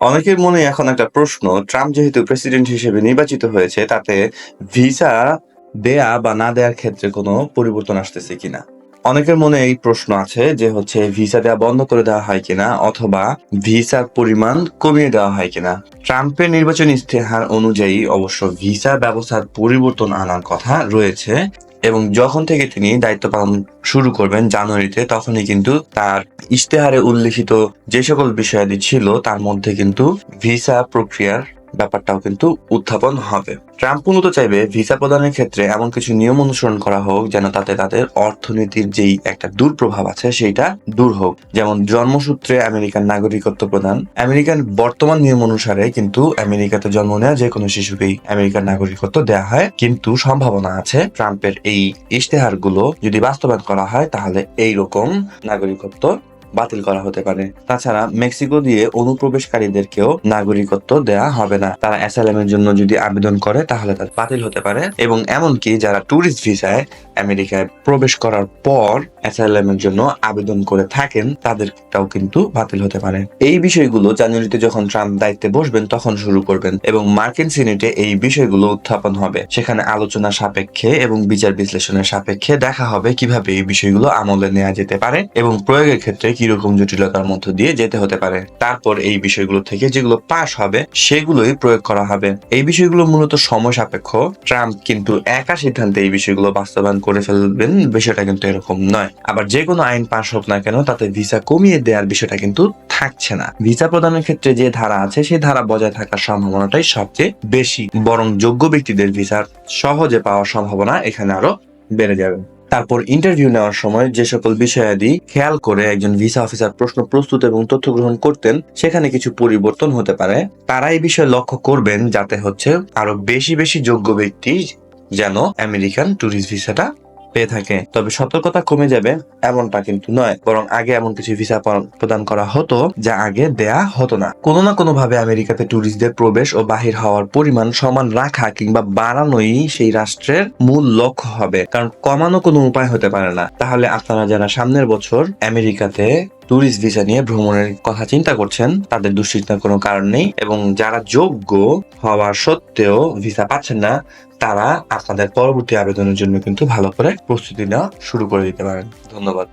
অনেকের মনে এখন একটা প্রশ্ন, ট্রাম্প যেহেতু প্রেসিডেন্ট হিসেবে নির্বাচিত হয়েছে, তাতে ভিসা দেয়া বা না দেওয়ার ক্ষেত্রে কোনো পরিবর্তন আসতেছে কিনা? অনেকের মনে এই প্রশ্ন আছে যে হচ্ছে ভিসা দেওয়া বন্ধ করে দেওয়া হয় কিনা অথবা ভিসার পরিমাণ কমিয়ে দেওয়া হয় কিনা? ট্রাম্পের নির্বাচনী ইস্তেহার অনুযায়ী অবশ্য ভিসা ব্যবস্থার পরিবর্তন আনার কথা রয়েছে। এবং যখন থেকে তিনি দায়িত্ব পালন শুরু করবেন জানুয়ারিতে, তখনই কিন্তু তার ইশতেহারে উল্লেখিত যে সকল বিষয়াদি ছিল, তার মধ্যে কিন্তু ভিসা প্রক্রিয়ার ব্যাপারটাও কিন্তু উত্থাপন হবে। ট্রাম্প মূলত চাইবে ভিসা প্রদানের ক্ষেত্রে এমন কিছু নিয়ম অনুসরণ করা হোক, যেন তাতে তাদের অর্থনীতির যেই একটা দুর্প্রভাব আছে, সেইটা দূর হোক। যেমন জন্মসূত্রে আমেরিকান নাগরিকত্ব প্রদান। আমেরিকান বর্তমান নিয়ম অনুসারে কিন্তু আমেরিকাতে জন্ম নেওয়া যে কোনো শিশুকেই আমেরিকার নাগরিকত্ব দেওয়া হয়। কিন্তু সম্ভাবনা আছে, ট্রাম্পের এই ইশতেহারগুলো যদি বাস্তবায়ন করা হয়, তাহলে এই রকম নাগরিকত্ব বাতিল করা হতে পারে। তাছাড়া মেক্সিকো দিয়ে অনুপ্রবেশকারীদেরকেও নাগরিকত্ব দেয়া হবে না। তারা অ্যাসাইলামের জন্য যদি আবেদন করে, তাহলে তার বাতিল হতে পারে। এবং এমনকি যারা টুরিস্ট ভিসায় আমেরিকায় প্রবেশ করার পর অ্যাসাইলামের জন্য আবেদন করে থাকেন, তাদেরটাও কিন্তু বাতিল হতে পারে। এই বিষয়গুলো জানুয়ারিতে যখন ট্রাম্প দায়িত্বে বসবেন, তখন শুরু করবেন এবং মার্কিন সিনেটে এই বিষয়গুলো উত্থাপন হবে। সেখানে আলোচনা সাপেক্ষে এবং বিচার বিশ্লেষণের সাপেক্ষে দেখা হবে কীভাবে এই বিষয়গুলো আমলে নেওয়া যেতে পারে এবং প্রয়োগের ক্ষেত্রে কীরকম জটিলতার মধ্য দিয়ে যেতে হতে পারে। তারপর এই বিষয়গুলো থেকে যেগুলো পাশ হবে, সেগুলোই প্রয়োগ করা হবে। এই বিষয়গুলো মূলত সময় সাপেক্ষ। ট্রাম্প কিন্তু একা সিদ্ধান্তে এই বিষয়গুলো বাস্তবায়ন করে ফেলবেন, বিষয়টা কিন্তু এরকম নয়। আবার যে কোনো আইন পাশ হোক না কেন, তাতে ভিসা কমিয়ে দেওয়ার বিষয়টা কিন্তু থাকছে না। ভিসা প্রদানের ক্ষেত্রে যে ধারা আছে, সেই ধারা বজায় থাকার সম্ভাবনাটাই সবচেয়ে বেশি। বরং যোগ্য ব্যক্তিদের ভিসার সহজে পাওয়ার সম্ভাবনা এখানে আরও বেড়ে যাবে। তারপর ইন্টারভিউ নেওয়ার সময় যে সকল বিষয়াদি খেয়াল করে একজন ভিসা অফিসার প্রশ্ন প্রস্তুত এবং তথ্য গ্রহণ করতেন, সেখানে কিছু পরিবর্তন হতে পারে। তারা এই বিষয়ে লক্ষ্য করবেন যাতে হচ্ছে আরও বেশি বেশি যোগ্য ব্যক্তি যেন আমেরিকান ট্যুরিস্ট ভিসাটা পেয়ে থাকে। তবে সতর্কতা কমে যাবে এমনটা কিন্তু নয়, বরং আগে এমন কিছু ভিসা প্রদান করা হতো যা আগে দেয়া হতো না। কোনো না কোনো ভাবে আমেরিকাতে ট্যুরিস্টদের প্রবেশ ও বাহির হওয়ার পরিমাণ সমান রাখা কিংবা বাড়ানোই সেই রাষ্ট্রের মূল লক্ষ্য হবে। কারণ কমানো কোনো উপায় হতে পারে না। তাহলে আপনারা যারা সামনের বছর আমেরিকাতে ট্যুরিস্ট ভিসা নিয়ে ভ্রমণের কথা চিন্তা করছেন, তাদের দুশ্চিন্তার কোনো কারণ নেই এবং যারা যোগ্য হওয়ার সত্ত্বেও ভিসা পাচ্ছেন না, তারা আপনাদের পরবর্তী আবেদনের জন্য কিন্তু ভালো করে প্রস্তুতি নেওয়া শুরু করে দিতে পারেন। ধন্যবাদ।